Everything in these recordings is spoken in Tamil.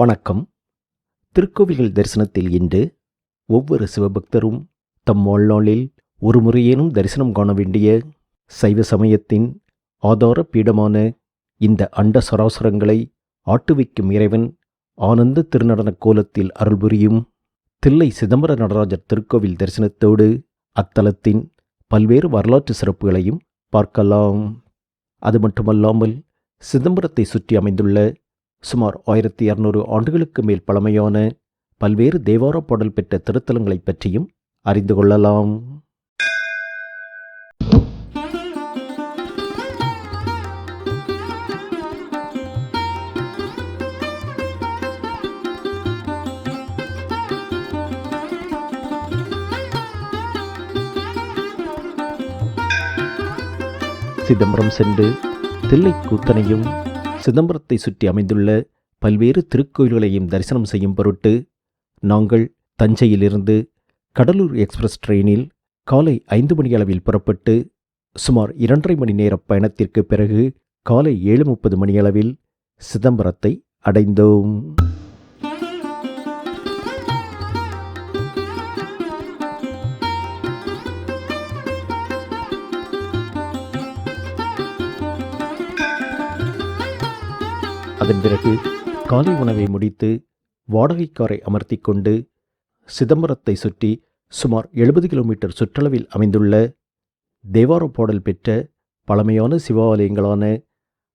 வணக்கம். திருக்கோவில்கள் தரிசனத்தில் இன்று ஒவ்வொரு சிவபக்தரும் தம் வாழ்நாளில் ஒரு முறையேனும் தரிசனம் காண வேண்டிய சைவ சமயத்தின் ஆதார பீடமான இந்த அண்ட சராசரங்களை ஆட்டுவிக்கும் இறைவன் ஆனந்த திருநடன கோலத்தில் அருள் புரியும் தில்லை சிதம்பர நடராஜர் திருக்கோவில் தரிசனத்தோடு அத்தலத்தின் பல்வேறு வரலாற்று சிறப்புகளையும் பார்க்கலாம். அது மட்டுமல்லாமல் சிதம்பரத்தை சுற்றி அமைந்துள்ள சுமார் ஆயிரத்தி இரநூறு ஆண்டுகளுக்கு மேல் பழமையான பல்வேறு தேவார பாடல் பெற்ற திருத்தலங்களைப் பற்றியும் அறிந்து கொள்ளலாம். சிதம்பரம் சென்று தில்லை கூத்தனையும் சிதம்பரத்தை சுற்றி அமைந்துள்ள பல்வேறு திருக்கோயில்களையும் தரிசனம் செய்யும் பொருட்டு நாங்கள் தஞ்சையிலிருந்து கடலூர் எக்ஸ்பிரஸ் ட்ரெயினில் காலை ஐந்து மணி அளவில் புறப்பட்டு சுமார் இரண்டரை மணி நேர பயணத்திற்கு பிறகு காலை ஏழு முப்பது மணியளவில் சிதம்பரத்தை அடைந்தோம். அதன் பிறகு காலை உணவை முடித்து வாடகைக்காரை அமர்த்தி கொண்டு சிதம்பரத்தை சுற்றி சுமார் எழுபது கிலோமீட்டர் சுற்றளவில் அமைந்துள்ள தேவார பாடல் பெற்ற பழமையான சிவாலயங்களான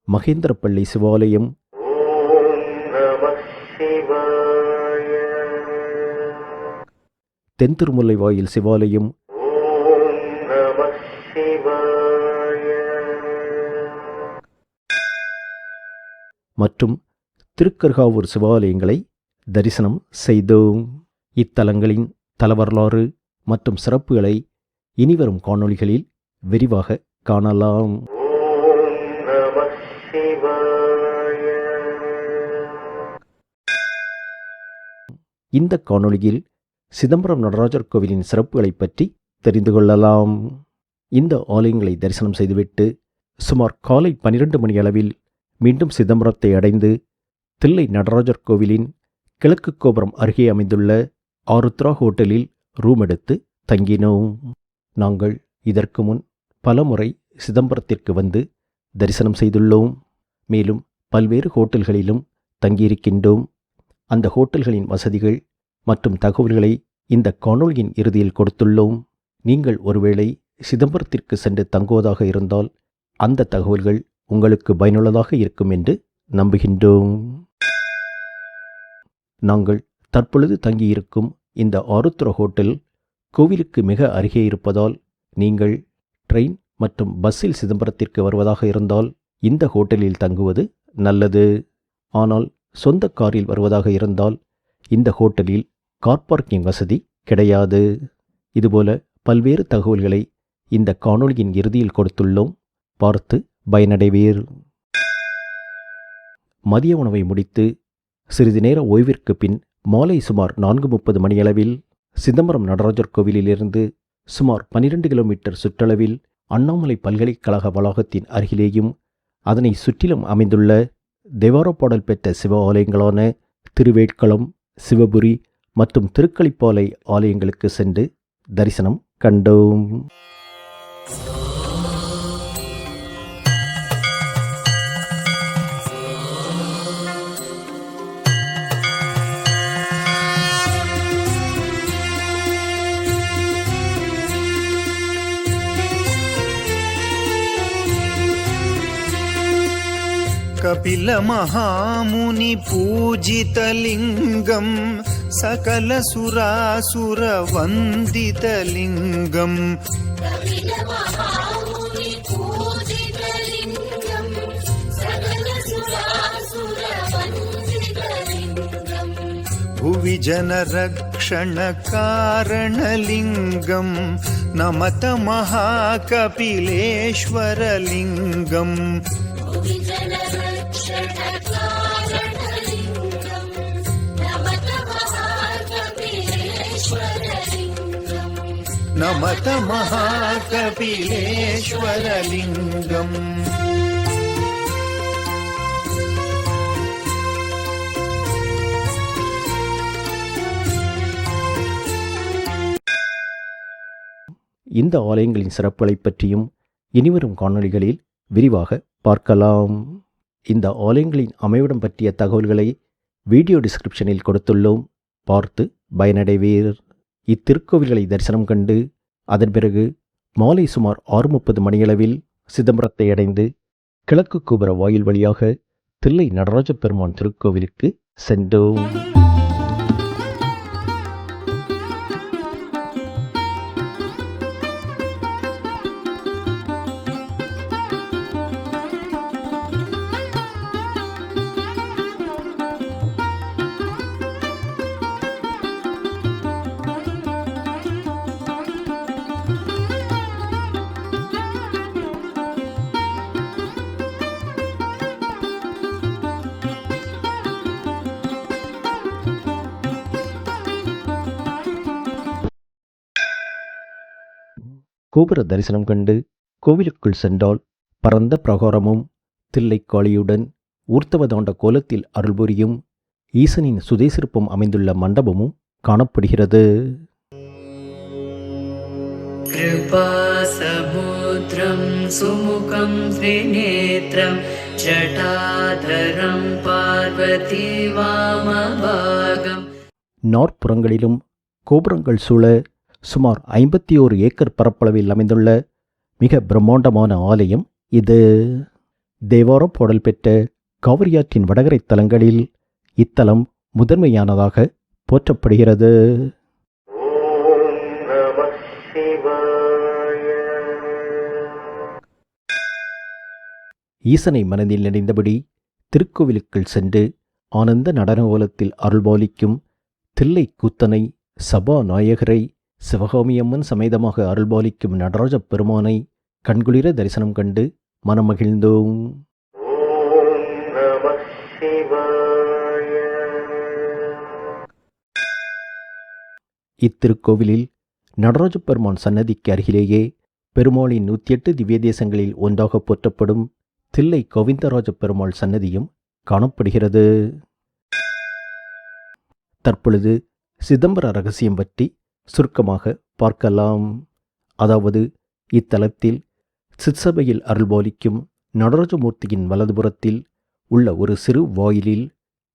மகேந்திரப்பள்ளி சிவாலயம் தென் திருமுல்லை வாயில் சிவாலயம் மற்றும் திருக்கர்காவூர் சிவாலயங்களை தரிசனம் செய்தோம். இத்தலங்களின் தலவரலாறு மற்றும் சிறப்புகளை இனிவரும் காணொளிகளில் விரிவாக காணலாம். இந்த காணொளியில் சிதம்பரம் நடராஜர் கோவிலின் சிறப்புகளை பற்றி தெரிந்து கொள்ளலாம். இந்த ஆலயங்களை தரிசனம் செய்துவிட்டு சுமார் காலை பனிரெண்டு மணி அளவில் மீண்டும் சிதம்பரத்தை அடைந்து தில்லை நடராஜர் கோவிலின் கிழக்கு கோபுரம் அருகே அமைந்துள்ள ஆருத்ரா ஹோட்டலில் ரூம் எடுத்து தங்கினோம். நாங்கள் இதற்கு முன் பலமுறை சிதம்பரத்திற்கு வந்து தரிசனம் செய்துள்ளோம். மேலும் பல்வேறு ஹோட்டல்களிலும் தங்கியிருக்கின்றோம். அந்த ஹோட்டல்களின் வசதிகள் மற்றும் தகவல்களை இந்த காணொலியின் இறுதியில் கொடுத்துள்ளோம். நீங்கள் ஒருவேளை சிதம்பரத்திற்கு சென்று தங்குவதாக இருந்தால் அந்த தகவல்கள் உங்களுக்கு பயனுள்ளதாக இருக்கும் என்று நம்புகின்றோம். நாங்கள் தற்பொழுது தங்கியிருக்கும் இந்த ஆருத்ர ஹோட்டல் கோவிலுக்கு மிக அருகே இருப்பதால் நீங்கள் ட்ரெயின் மற்றும் பஸ்ஸில் சிதம்பரத்திற்கு வருவதாக இருந்தால் இந்த ஹோட்டலில் தங்குவது நல்லது. ஆனால் சொந்த காரில் வருவதாக இருந்தால் இந்த ஹோட்டலில் கார் பார்க்கிங் வசதி கிடையாது. இதுபோல பல்வேறு தகவல்களை இந்த காணொளியின் இறுதியில் கொடுத்துள்ளோம். பார்த்து பயனடைவீர். மதிய உணவை முடித்து சிறிது நேர ஓய்விற்கு பின் மாலை சுமார் நான்கு முப்பது மணியளவில் சிதம்பரம் நடராஜர் கோவிலிலிருந்து சுமார் பனிரெண்டு கிலோமீட்டர் சுற்றளவில் அண்ணாமலை பல்கலைக்கழக வளாகத்தின் அருகிலேயும் அதனை சுற்றிலும் அமைந்துள்ள தேவாரப்பாடல் பெற்ற சிவ ஆலயங்களான திருவேட்களம் சிவபுரி மற்றும் திருக்களிப்பாலை ஆலயங்களுக்கு சென்று தரிசனம் கண்டோம். कपिलमहामुनिपूजितलिङ्गं सकलसुरासुरवन्दितलिङ्गम् भुविजनरक्षणकारणलिङ्गम् नमत महाकपिलेश्वरलिङ्गम् నమత మహాకపిలేశ్వరలింగం இந்த ஆலயங்களின் சிறப்புகளைப் பற்றியும் இனிவரும் காணொளிகளில் விரிவாக பார்க்கலாம். இந்த ஆலயங்களின் அமைவிடம் பற்றிய தகவல்களை வீடியோ டிஸ்கிரிப்ஷனில் கொடுத்துள்ளோம். பார்த்து பயனடைவீர். இத்திருக்கோவில்களை தரிசனம் கண்டு அதன் பிறகு மாலை சுமார் ஆறு முப்பது மணியளவில் சிதம்பரத்தை அடைந்து கிழக்கு கோபுர வாயில் வழியாக தில்லை நடராஜ பெருமான் திருக்கோவிலுக்கு சென்றோம். கோபுர தரிசனம் கண்டு கோவிலுக்குள் சென்றால் பரந்த பிரகாரமும் தில்லைக்காளியுடன் ஊர்த்தவதாண்ட கோலத்தில் அருள்புரியும் ஈசனின் சுதேசிற்பம் அமைந்துள்ள மண்டபமும் காணப்படுகிறது कृपासमुद्रं सुमुखं त्रिनेत्रं जटाधरं पार्वती वामभागम् நாற்புறங்களிலும் கோபுரங்கள் சூழ சுமார் ஐம்பத்தி ஓரு ஏக்கர் பரப்பளவில் அமைந்துள்ள மிக பிரம்மாண்டமான ஆலயம் இது. தேவார பாடல் பெற்ற காவிரியாற்றின் வடகரை தலங்களில் இத்தலம் முதன்மையானதாக போற்றப்படுகிறது. ஈசனை மனதில் நினைந்தபடி திருக்கோவிலுக்குள் சென்று ஆனந்த நடன ஓலத்தில் அருள்பாலிக்கும் தில்லை கூத்தனை சபாநாயகரை சிவகாமியம்மன் சமேதமாக அருள்பாலிக்கும் நடராஜ பெருமானை கண்குளிர தரிசனம் கண்டு மனமகிழ்ந்தோம். மகிழ்ந்தோம் இத்திருக்கோவிலில் நடராஜ பெருமான் சன்னதிக்கு அருகிலேயே பெருமாளின் நூற்றி எட்டு திவ்ய தேசங்களில் ஒன்றாக போற்றப்படும் தில்லை கோவிந்தராஜ பெருமாள் சன்னதியும் காணப்படுகிறது. தற்பொழுது சிதம்பர ரகசியம் பற்றி சுருக்கமாக பார்க்கலாம். அதாவது இத்தலத்தில் சிற்சபையில் அருள்பாலிக்கும் நடராஜமூர்த்தியின் வலதுபுறத்தில் உள்ள ஒரு சிறு வாயிலில்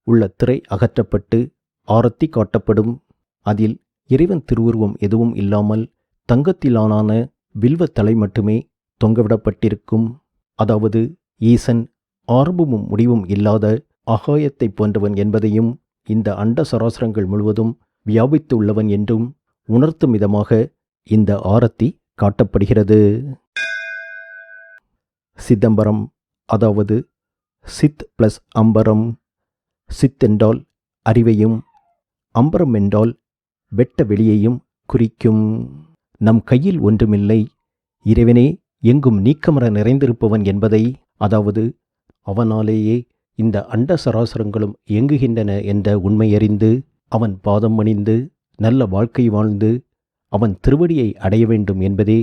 உள்ள திரை அகற்றப்பட்டு ஆரத்தி காட்டப்படும். அதில் இறைவன் திருவுருவம் எதுவும் இல்லாமல் தங்கத்திலான வில்வ தலை மட்டுமே தொங்கவிடப்பட்டிருக்கும். அதாவது ஈசன் ஆரம்பமும் முடிவும் இல்லாத அகாயத்தை போன்றவன் என்பதையும் இந்த அண்ட சராசரங்கள் முழுவதும் வியாபித்து உள்ளவன் என்றும் உணர்த்தும் விதமாக இந்த ஆரத்தி காட்டப்படுகிறது. சிதம்பரம் அதாவது சித் பிளஸ் அம்பரம். சித் என்றால் அறிவையும் அம்பரம் என்றால் வெட்ட வெளியையும் குறிக்கும். நம் கையில் ஒன்றுமில்லை. இறைவனே எங்கும் நீக்கமர நிறைந்திருப்பவன் என்பதை அதாவது அவனாலேயே இந்த அண்ட சராசரங்களும் இயங்குகின்றன என்ற உண்மையறிந்து அவன் பாதம் அணிந்து நல்ல வாழ்க்கை வாழ்ந்து அவன் திருவடியை அடைய வேண்டும் என்பதே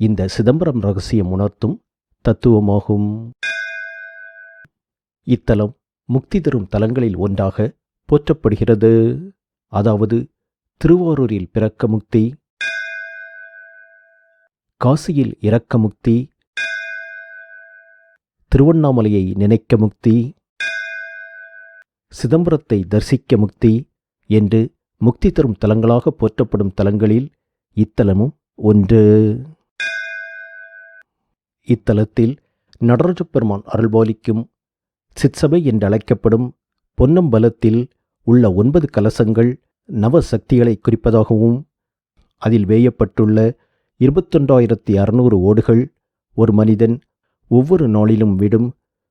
இந்த சிதம்பரம் ரகசியம் உணர்த்தும் தத்துவமாகும். இத்தலம் முக்தி தரும் தலங்களில் ஒன்றாக போற்றப்படுகிறது. அதாவது திருவாரூரில் பிறக்க முக்தி காசியில் இறக்க முக்தி திருவண்ணாமலையை நினைக்க முக்தி சிதம்பரத்தை தரிசிக்க முக்தி என்று முக்தி தரும் தலங்களாக போற்றப்படும் தலங்களில் இத்தலமும் ஒன்று. இத்தலத்தில் நடராஜப் பெருமான் அருள்பாலிக்கும் சிற்சபை என்றழைக்கப்படும் பொன்னம்பலத்தில் உள்ள ஒன்பது கலசங்கள் நவ சக்திகளை குறிப்பதாகவும் அதில் வேயப்பட்டுள்ள இருபத்தொன்றாயிரத்தி அறுநூறு ஓடுகள் ஒரு மனிதன் ஒவ்வொரு நாளிலும் விடும்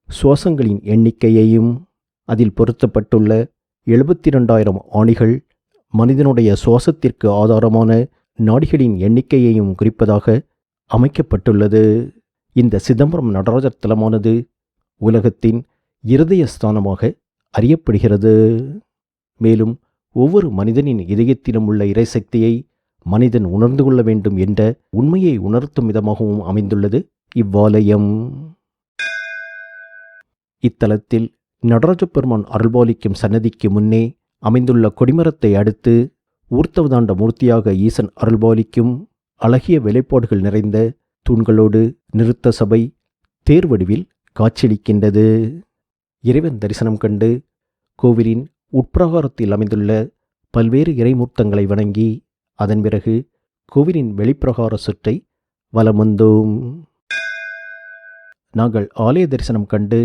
சுவாசங்களின் எண்ணிக்கையையும் அதில் பொருத்தப்பட்டுள்ள எழுபத்தி ரெண்டாயிரம் ஆணிகள் மனிதனுடைய சுவாசத்திற்கு ஆதாரமான நாடிகளின் எண்ணிக்கையையும் குறிப்பதாக அமைக்கப்பட்டுள்ளது. இந்த சிதம்பரம் நடராஜர் தலமானது உலகத்தின் இருதய ஸ்தானமாக அறியப்படுகிறது. மேலும் ஒவ்வொரு மனிதனின் இதயத்திலும் உள்ள இறைசக்தியை மனிதன் உணர்ந்து கொள்ள வேண்டும் என்ற உண்மையை உணர்த்தும் விதமாகவும் அமைந்துள்ளது இவ்வாலயம். இத்தலத்தில் நடராஜப்பெருமான் அருள்பாலிக்கும் சன்னதிக்கு முன்னே அமைந்துள்ள கொடிமரத்தை அடுத்து ஊர்த்தவதாண்ட மூர்த்தியாக ஈசன் அருள்பாலிக்கும் அழகிய வேலைப்பாடுகள் நிறைந்த தூண்களோடு நிறுத்த சபை தேர்வடிவில் காட்சியளிக்கின்றது. இறைவன் தரிசனம் கண்டு கோவிலின் உட்பிரகாரத்தில் அமைந்துள்ள பல்வேறு இறைமூர்த்தங்களை வணங்கி அதன் பிறகு கோவிலின் வெளிப்பிரகார சுற்றை வலம் வந்தோம் நாங்கள் ஆலய தரிசனம் கண்டு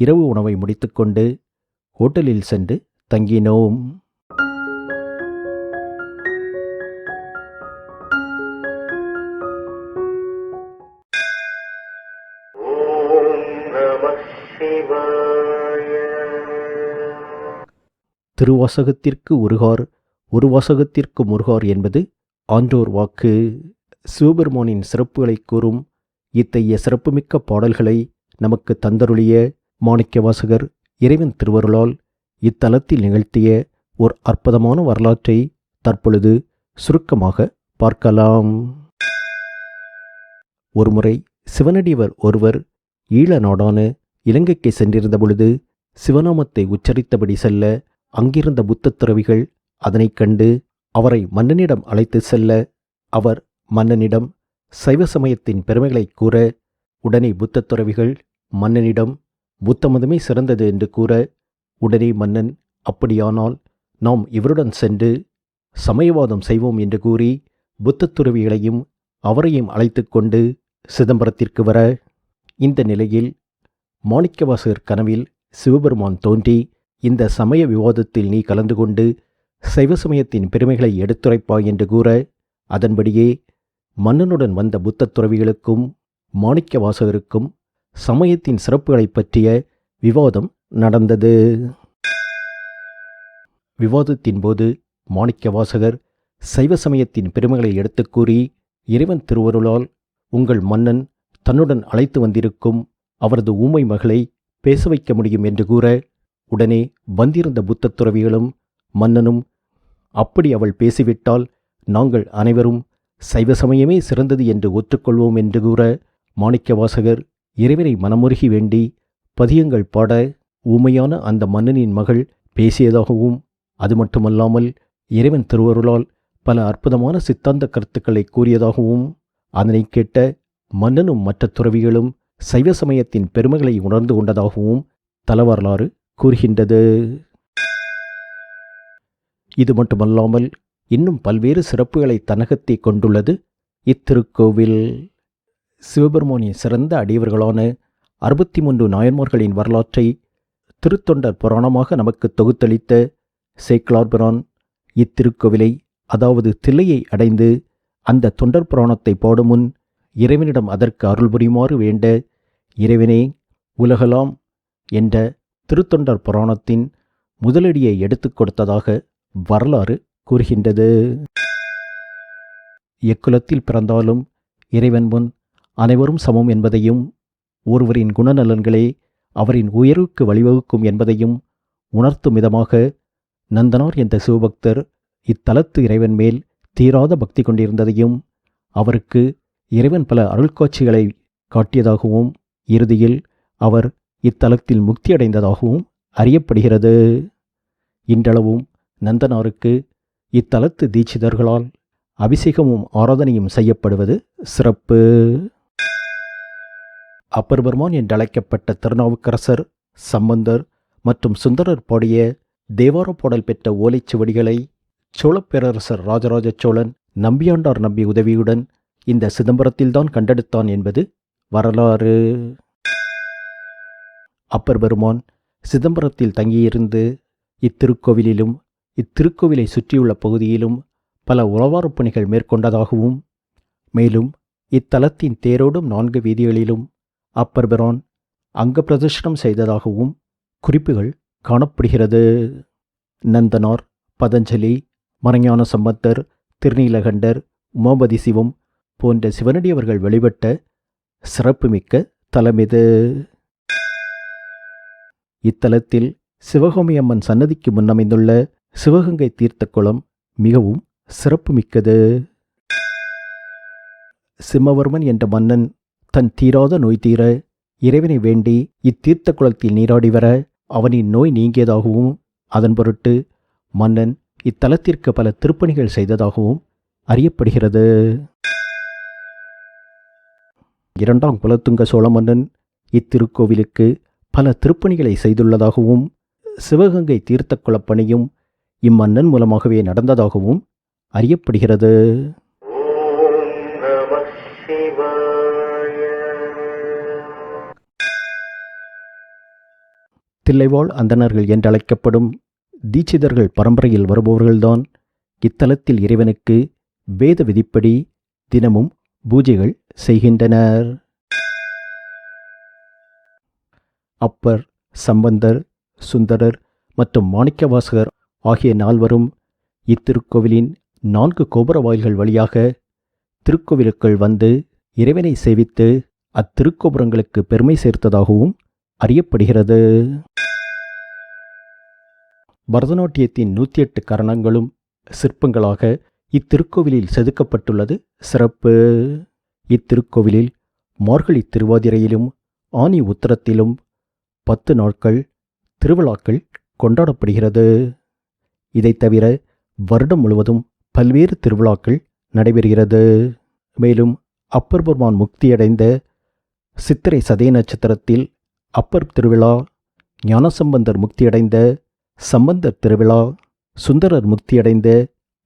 இரவு உணவை முடித்துக்கொண்டு ஹோட்டலில் சென்று தங்கினோம். திருவாசகத்திற்கு ஒருகார் ஒரு வாசகத்திற்கு முருகார் என்பது ஆன்றோர் வாக்கு. சிவபெருமானின் சிறப்புகளை கூறும் இத்தகைய சிறப்புமிக்க பாடல்களை நமக்கு தந்தருளிய மாணிக்க வாசகர் இறைவன் திருவருளால் இத்தலத்தில் நிகழ்த்திய ஒரு அற்புதமான வரலாற்றை தற்பொழுது சுருக்கமாக பார்க்கலாம். ஒருமுறை சிவனடிவர் ஒருவர் ஈழ நாடான இலங்கைக்கு சென்றிருந்த பொழுது சிவநாமத்தை உச்சரித்தபடி செல்ல அங்கிருந்த புத்த துறவிகள் அதனைக் கண்டு அவரை மன்னனிடம் அழைத்து செல்ல அவர் மன்னனிடம் சைவ சமயத்தின் பெருமைகளைக் கூற உடனே புத்த துறவிகள் மன்னனிடம் புத்த மதமே சிறந்தது என்று கூற உடனே மன்னன் அப்படியானால் நாம் இவருடன் சென்று சமயவாதம் செய்வோம் என்று கூறி புத்த துறவிகளையும் அவரையும் அழைத்து கொண்டு சிதம்பரத்திற்கு வர இந்த நிலையில் மாணிக்கவாசகர் கனவில் சிவபெருமான் தோன்றி இந்த சமய விவாதத்தில் நீ கலந்து கொண்டு சைவ சமயத்தின் பெருமைகளை எடுத்துரைப்பாய் என்று கூற அதன்படியே மன்னனுடன் வந்த புத்த துறவிகளுக்கும் மாணிக்கவாசகருக்கும் சமயத்தின் சிறப்புகளைப் பற்றிய விவாதம் நடந்தது. விவாதத்தின் போது மாணிக்க வாசகர் சைவ சமயத்தின் பெருமைகளை எடுத்துக் கூறி இறைவன் திருவருளால் உங்கள் மன்னன் தன்னுடன் அழைத்து வந்திருக்கும் அவரது ஊமை மகளை பேச வைக்க முடியும் என்று கூற உடனே வந்திருந்த புத்த துறவிகளும் மன்னனும் அப்படி அவள் பேசிவிட்டால் நாங்கள் அனைவரும் சைவ சமயமே சிறந்தது என்று ஒற்றுக்கொள்வோம் என்று கூற மாணிக்கவாசகர் இறைவனை மனமுருகி வேண்டி பதியங்கள் பாட ஊமையான அந்த மன்னனின் மகள் பேசியதாகவும் அது மட்டுமல்லாமல் இறைவன் திருவருளால் பல அற்புதமான சித்தாந்த கருத்துக்களை கூறியதாகவும் அதனை கேட்ட மன்னனும் மற்ற துறவிகளும் சைவ சமயத்தின் பெருமைகளை உணர்ந்து கொண்டதாகவும் தலவரலாறு கூறுகின்றது. இது மட்டுமல்லாமல் இன்னும் பல்வேறு சிறப்புகளை தன்னகத்தை கொண்டுள்ளது இத்திருக்கோவில். சிவபெருமானின் சிறந்த அடியவர்களான அறுபத்தி மூன்று நாயன்மார்களின் வரலாற்றை திருத்தொண்டர் புராணமாக நமக்கு தொகுத்தளித்த சேக்கிலார்பிரான் இத்திருக்கோவிலை அதாவது தில்லையை அடைந்து அந்த தொண்டர் புராணத்தை பாடும் முன் இறைவனிடம் அதற்கு அருள் புரியுமாறு வேண்ட இறைவனே உலகலாம் என்ற திருத்தொண்டர் புராணத்தின் முதலடியை எடுத்துக் கொடுத்ததாக வரலாறு கூறுகின்றது. எக்குலத்தில் பிறந்தாலும் இறைவன் முன் அனைவரும் சமம் என்பதையும் ஒருவரின் குணநலன்களே அவரின் உயர்வுக்கு வழிவகுக்கும் என்பதையும் உணர்த்தும் விதமாக நந்தனார் என்ற சிவபக்தர் இத்தலத்து இறைவன் மேல் தீராத பக்தி கொண்டிருந்ததையும் அவருக்கு இறைவன் பல அருள்காட்சிகளை காட்டியதாகவும் இறுதியில் அவர் இத்தலத்தில் முக்தியடைந்ததாகவும் அறியப்படுகிறது. இன்றளவும் நந்தனாருக்கு இத்தலத்து தீட்சிதர்களால் அபிஷேகமும் ஆராதனையும் செய்யப்படுவது சிறப்பு. அப்பர்பெருமான் என்றழைக்கப்பட்ட திருநாவுக்கரசர் சம்பந்தர் மற்றும் சுந்தரர் பாடிய தேவார பாடல் பெற்ற ஓலைச்சுவடிகளை சோழப் பேரரசர் ராஜராஜ சோழன் நம்பியாண்டார் நம்பி உதவியுடன் இந்த சிதம்பரத்தில்தான் கண்டெடுத்தான் என்பது வரலாறு. அப்பர் பெருமான் சிதம்பரத்தில் தங்கியிருந்து இத்திருக்கோவிலிலும் இத்திருக்கோவிலை சுற்றியுள்ள பகுதியிலும் பல உழவாரப் பணிகள் மேற்கொண்டதாகவும் மேலும் இத்தலத்தின் தேரோடும் நான்கு வீதிகளிலும் அப்பர்பெரான் அங்க பிரதர்ஷனம் செய்ததாகவும் குறிப்புகள் காணப்படுகிறது. நந்தனார் பதஞ்சலி மறைஞான சம்பந்தர் திருநீலகண்டர் உமாபதி சிவம் போன்ற சிவனடியவர்கள் வெளிப்பட்ட சிறப்புமிக்க தலமிது இத்தலத்தில் சிவகோமி அம்மன் சன்னதிக்கு முன்னமைந்துள்ள சிவகங்கை தீர்த்த குளம் மிகவும் சிறப்புமிக்கது. சிம்மவர்மன் என்ற மன்னன் தன் தீராத நோய் தீர இறைவனை வேண்டி இத்தீர்த்த குளத்தில் நீராடி வர அவனின் நோய் நீங்கியதாகவும் அதன் பொருட்டு மன்னன் இத்தலத்திற்கு பல திருப்பணிகள் செய்ததாகவும் அறியப்படுகிறது. இரண்டாம் குலத்துங்க சோழ மன்னன் இத்திருக்கோவிலுக்கு பல திருப்பணிகளை செய்துள்ளதாகவும் சிவகங்கை தீர்த்த குலப்பணியும் இம்மன்னன் மூலமாகவே நடந்ததாகவும் அறியப்படுகிறது. தில்லைவாழ் அந்தணர்கள் என்றழைக்கப்படும் தீட்சிதர்கள் பரம்பரையில் வருபவர்கள்தான். இத்தலத்தில் இறைவனுக்கு வேத விதிப்படி தினமும் பூஜைகள் செய்கின்றனர். அப்பர் சம்பந்தர் சுந்தரர் மற்றும் மாணிக்கவாசகர் ஆகிய நால்வரும் இத்திருக்கோவிலின் நான்கு கோபுர வாயில்கள் வழியாக திருக்கோவிலுக்குள் வந்து இறைவனை சேவித்து அத்திருக்கோபுரங்களுக்கு பெருமை சேர்த்ததாகவும் அறியப்படுகிறது. பரதநாட்டியத்தின் நூற்றி எட்டு கரணங்களும் சிற்பங்களாக இத்திருக்கோவிலில் செதுக்கப்பட்டுள்ளது. சிறப்பு. இத்திருக்கோவிலில் மார்கழி திருவாதிரையிலும் ஆனி உத்தரத்திலும் பத்து நாட்கள் திருவிழாக்கள் கொண்டாடப்படுகிறது. இதைத் தவிர வருடம் முழுவதும் பல்வேறு திருவிழாக்கள் நடைபெறுகிறது. மேலும் அப்பர் பெருமான் முக்தியடைந்த சித்திரை சதய நட்சத்திரத்தில் அப்பர் திருவிழா ஞானசம்பந்தர் முக்தியடைந்த சம்பந்தர் திருவிழா சுந்தரர் முக்தியடைந்த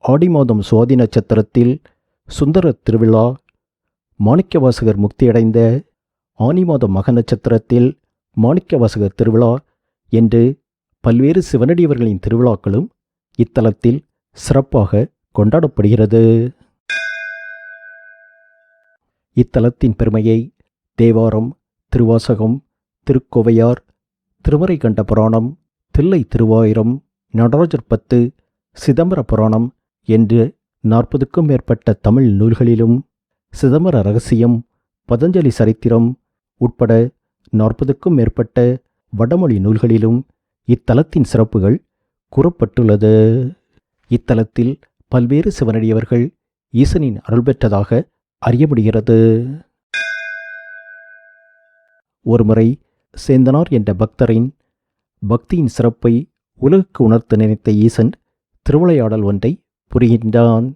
ஆடி மாதம் சுவாதி நட்சத்திரத்தில் சுந்தரர் திருவிழா மாணிக்கவாசகர் முக்தியடைந்த ஆனி மாதம் மக நட்சத்திரத்தில் மாணிக்கவாசகர் திருவிழா என்று பல்வேறு சிவனடியவர்களின் திருவிழாக்களும் இத்தலத்தில் சிறப்பாக கொண்டாடப்படுகிறது. இத்தலத்தின் பெருமையை தேவாரம் திருவாசகம் திருக்கோவையார் திருமறை கண்ட புராணம் தில்லை திருவாயிரம் நடராஜர் பத்து சிதம்பர புராணம் என்று நாற்பதுக்கும் மேற்பட்ட தமிழ் நூல்களிலும் சிதம்பர ரகசியம் பதஞ்சலி சரித்திரம் உட்பட நாற்பதுக்கும் மேற்பட்ட வடமொழி நூல்களிலும் இத்தலத்தின் சிறப்புகள் கூறப்பட்டுள்ளது. இத்தலத்தில் பல்வேறு சிவனடியவர்கள் ஈசனின் அருள் பெற்றதாக அறியப்படுகிறது. ஒருமுறை சேந்தனார் என்ற பக்தரின் பக்தியின் சிறப்பை உலகுக்கு உணர்த்த நினைத்த ஈசன் திருவிளையாடல் ஒன்றை புரிகின்றான்.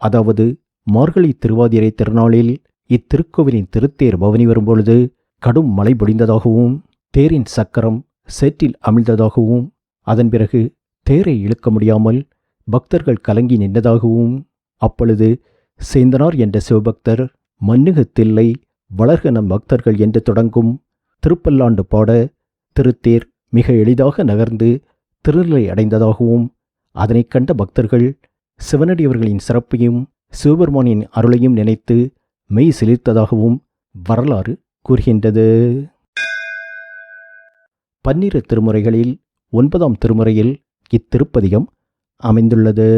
அதாவது மார்கழி திருவாதிரை திருநாளில் இத்திருக்கோவிலின் திருத்தேர் பவனி வரும்பொழுது கடும் மழை பொழிந்ததாகவும் தேரின் சக்கரம் சேற்றில் அமிழ்ந்ததாகவும் அதன் பிறகு தேரை இழுக்க முடியாமல் பக்தர்கள் கலங்கி நின்றதாகவும் அப்பொழுது சேந்தனார் என்ற சிவபக்தர் மன்னுகத்தில்லை வளர்க நம் பக்தர்கள் என்று தொடங்கும் திருப்பல்லாண்டு பாட திருத்தேர் மிக எளிதாக நகர்ந்து திருநிலை அடைந்ததாகவும் அதனைக் கண்ட பக்தர்கள் சிவனடியவர்களின் சிறப்பையும் சிவபெருமானின் அருளையும் நினைத்து மெய் சிலிர்த்ததாகவும் வரலாறு கூறுகின்றது. பன்னிரு திருமுறைகளில் ஒன்பதாம் திருமுறையில் இத்திருப்பதிகம் அமைந்துள்ளது.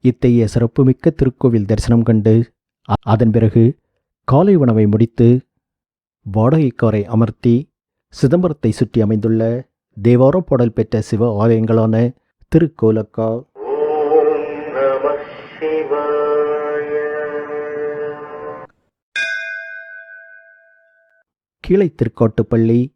இத்தகைய சிறப்புமிக்க திருக்கோவில் தரிசனம் கண்டு அதன் பிறகு காலை உணவை முடித்து வாடகைக்காரை அமர்த்தி சிதம்பரத்தை சுற்றி அமைந்துள்ள தேவார பாடல் பெற்ற சிவ ஆலயங்களான திருக்கோலக்கா. கீழை திருக்காட்டுப்பள்ளி.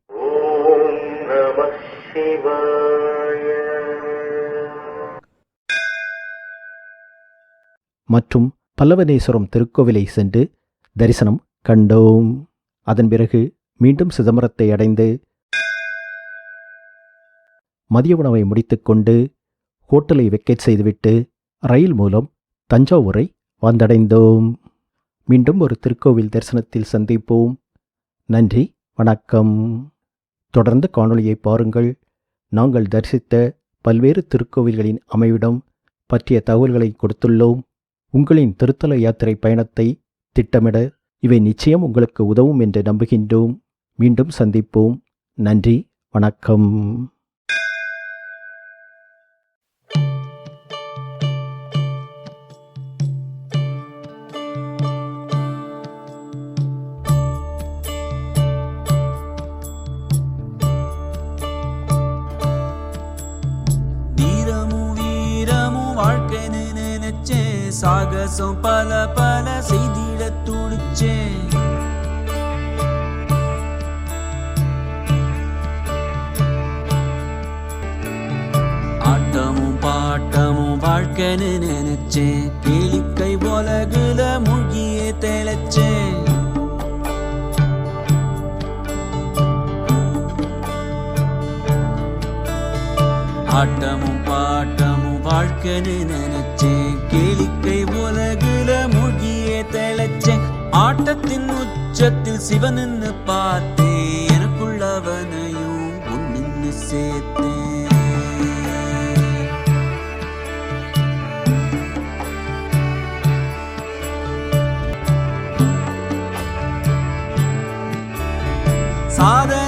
மற்றும் பல்லவனேஸ்வரம் திருக்கோவிலை சென்று தரிசனம் கண்டோம். அதன் பிறகு மீண்டும் சிதம்பரத்தை அடைந்து மதிய உணவை முடித்துக்கொண்டு ஹோட்டலை வெக்கேட் செய்துவிட்டு ரயில் மூலம் தஞ்சாவூரை வந்தடைந்தோம். மீண்டும் ஒரு திருக்கோவில் தரிசனத்தில் சந்திப்போம். நன்றி வணக்கம். தொடர்ந்து காணொளியை பாருங்கள். நாங்கள் தரிசித்த பல்வேறு திருக்கோவில்களின் அமைவிடம் பற்றிய தகவல்களை கொடுத்துள்ளோம். உங்களின் திருத்தல யாத்திரை பயணத்தை திட்டமிட இவை நிச்சயம் உங்களுக்கு உதவும் என்று நம்புகின்றோம். மீண்டும் சந்திப்போம். நன்றி. வணக்கம். தீரமும் வீரமும் சாகசம் பல பல செய் மனுஷனு நினைச்சேன். கிளிக்கை உலகுல முழுகிய தெளிச்சேன். ஆட்டமும் பாட்டமும் வாழ்க்கைன்னு நினைச்சேன். கேளிக்கை உலகுல முழுகிய தெளிச்சேன். ஆட்டத்தின் உச்சத்தில் சிவனுன்னு பார்த்தேன். எனக்குள்ளவனையும் ஒன்னு சேர்த்து 사는